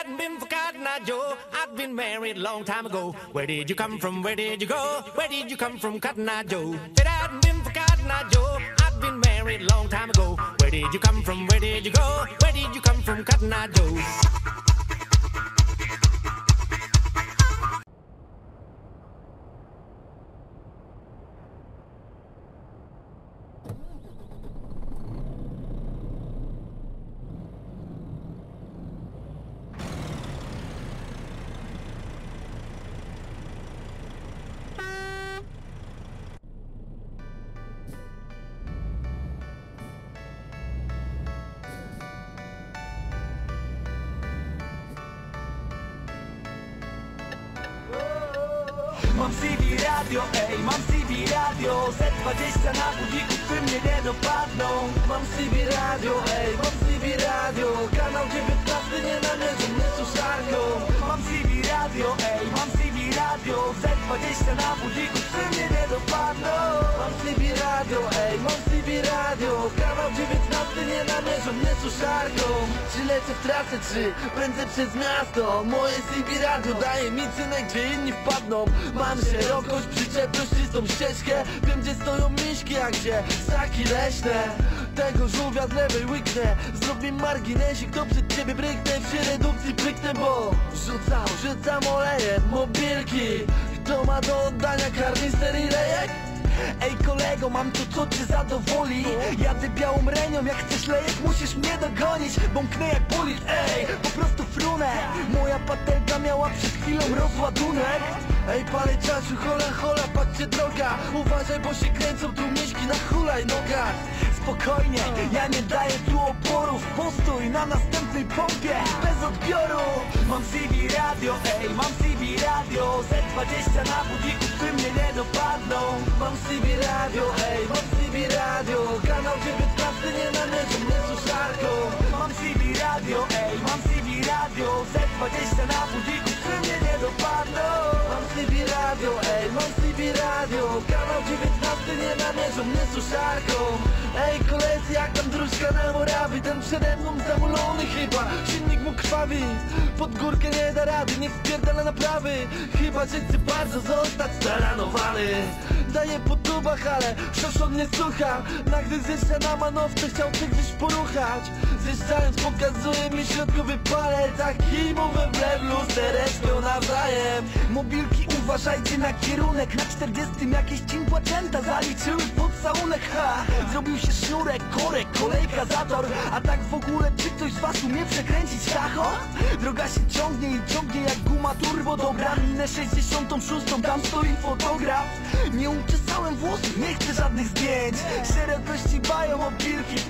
hadn't been for Cotton Eye Joe, I'd been married a long time ago. Where did you come from? Where did you go? Where did you come from, Cotton Eye Joe? Hadn't been for Cotton Eye Joe, I'd been married a long time ago. Where did you come from? Where did you go? Where did you come from, Cotton Eye Joe? Mam CV radio, ej, mam CV radio. Z20 na budziku, by mnie nie dopadną. Mam CV radio, ej, mam CV radio. Kanał 19 nie namierzy mnie suszarką Mam CV radio, ej, mam CV radio. Z20 na budziku, by mnie nie dopadną 19 nie namierzy mnie suszarką Czy lecę w trasę, czy prędzę przez miasto? Moje CV radio daje mi cynek, gdzie inni wpadną. Mam szerokość, przyczepność, czystą ścieżkę. Wiem gdzie stoją miśki, a gdzie ssaki leśne. Tego żółwia z lewej łyknę. Zrobię marginesik, to przed ciebie bryknę. W redukcji pryknę, bo Rzucam, rzucam olejem, mobilki Kto ma do oddania karnister i lejek? Ej kolego, mam to co cię zadowoli. Jadę białą renią, jak chcesz lejek musisz mnie dogonić Bąknę jak bulit, ej, po prostu frunę. Moja patelka miała przed chwilą rozładunek. Ej palę czasu, hola hola, patrzcie droga. Uważaj, bo się kręcą tu miśki na hulajnogach Spokojnie, ja nie daję tu oporów. Postój na następnej pompie, bez odbioru. Mam CV radio, ej, mam CV radio. Z20 na budziku, Mam CV radio, ej, mam CV radio. Kanał 19 nie namierzy mnie suszarką Mam CV radio, ej, mam CV radio Z20 na budziku, by mnie nie dopadną. Mam CV radio, ej, mam CV radio. Kanał 19 nie namierzą mnie suszarką Ej koledzy, jak tam dróżka na Morawy? Ten przede mną zamulony chyba. Silnik krwawi Pod górkę nie da rady, nie wpierdala naprawy. Chyba, że chce bardzo zostać staranowany Daje po tubach, ale szoszon nie słucha. Nagdy zjeżdża na manowce, chciał gdzieś poruchać. Zjeżdżając pokazuje mi środkowy palec Taki mu we wlew lustereczką nawzajem. Mobilki uważajcie na kierunek. Na 40 jakieś cinkłacęta zaliczyły pocałunek Ha! Zrobił się sznurek, korek, kolejka, zator A tak w ogóle czy ktoś z was umie przekręcić tacho? Droga się ciągnie i ciągnie jak guma turbo Dobra, minę 66, tam stoi fotograf Nie uczesałem włosów, nie chcę żadnych zdjęć Szerokości bają opilki, pozdro